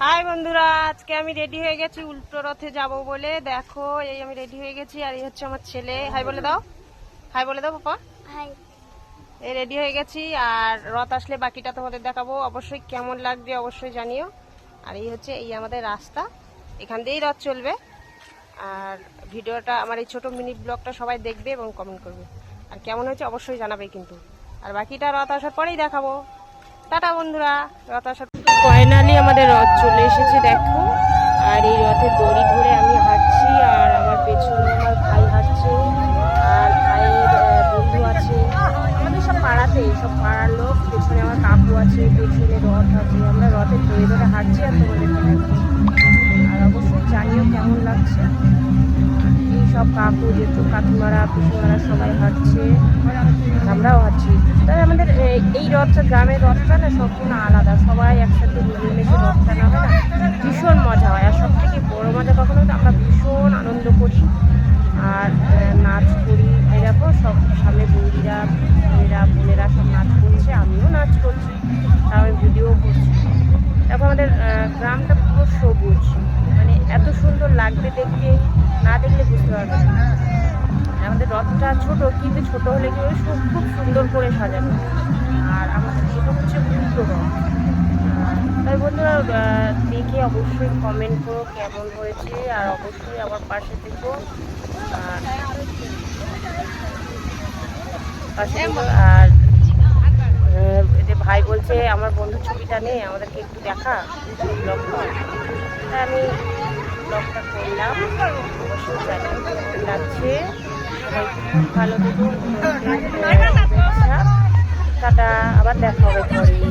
High বন্ধুরা আজকে আমি রেডি হয়ে গেছি উল্টো রথে যাব বলে। দেখো এই আমি রেডি হয়ে গেছি আর এই হচ্ছে আমার ছেলে। হাই বলে দাও। হাই বলে দাও পাপা। হাই। এই রেডি হয়ে গেছি আর রথ আসলে বাকিটা তোমাদের দেখাবো। অবশ্যই কেমন লাগবে অবশ্যই জানিও। আর এই হচ্ছে এই আমাদের রাস্তা। এখান দিয়েই রথ চলবে। আর ভিডিওটা আমার এই ছোটো মিনি ব্লগটা সবাই দেখবে এবং কমেন্ট করবে। আর কেমন হয়েছে অবশ্যই জানাবে কিন্তু। আর বাকিটা রথ আসার পরেই দেখাবো। টাটা বন্ধুরা রথ আসার ফাইনালি আমাদের রথ চলে এসেছে, দেখো। আর এই রথের দড়ি ধরে আমি হাঁটছি, আর আমার পেছনে আমার ভাই হাঁটছে, আর ভাইয়ের বন্ধু আছে। আমাদের সব পাড়াতে, সব পাড়ার লোক, পেছনে আমার কাকু আছে, পেছনে রথ আছে। আমরা রথের দড়ি ধরে হাঁটছি আর তোমাদের আর অবশ্যই জানিও কেমন লাগছে। এই সব কাকু যেহেতু কাকিমারা, পিসিমারা সবাই হাঁটছে, আমরাও হাঁটছি। তবে আমাদের এই রথটা, গ্রামের রথটা না সম্পূর্ণ আলাদা। সবাই একসাথে গ্রামটা পুরো সবুজ। মানে এত সুন্দর লাগবে দেখতে না দেখলে বুঝতে পারবে না। আমাদের রথটা ছোট কিন্তু ছোট হলে কি হয়, সু- খুব সুন্দর করে সাজানো। আর আমাদের এটা হচ্ছে উল্টো রথ। তাই বন্ধুরা দেখে অবশ্যই কমেন্ট করো কেমন হয়েছে আর অবশ্যই আমার পাশে থেকো আর ভাই বলছে আমার বন্ধুর ছবিটা নেই আমাদেরকে একটু দেখা ব্লগটা তাই আমি ব্লগটা করলাম। অবশ্যই জানি লাগছে ভালো দেখুন টাটা আবার দেখা হবে পরে।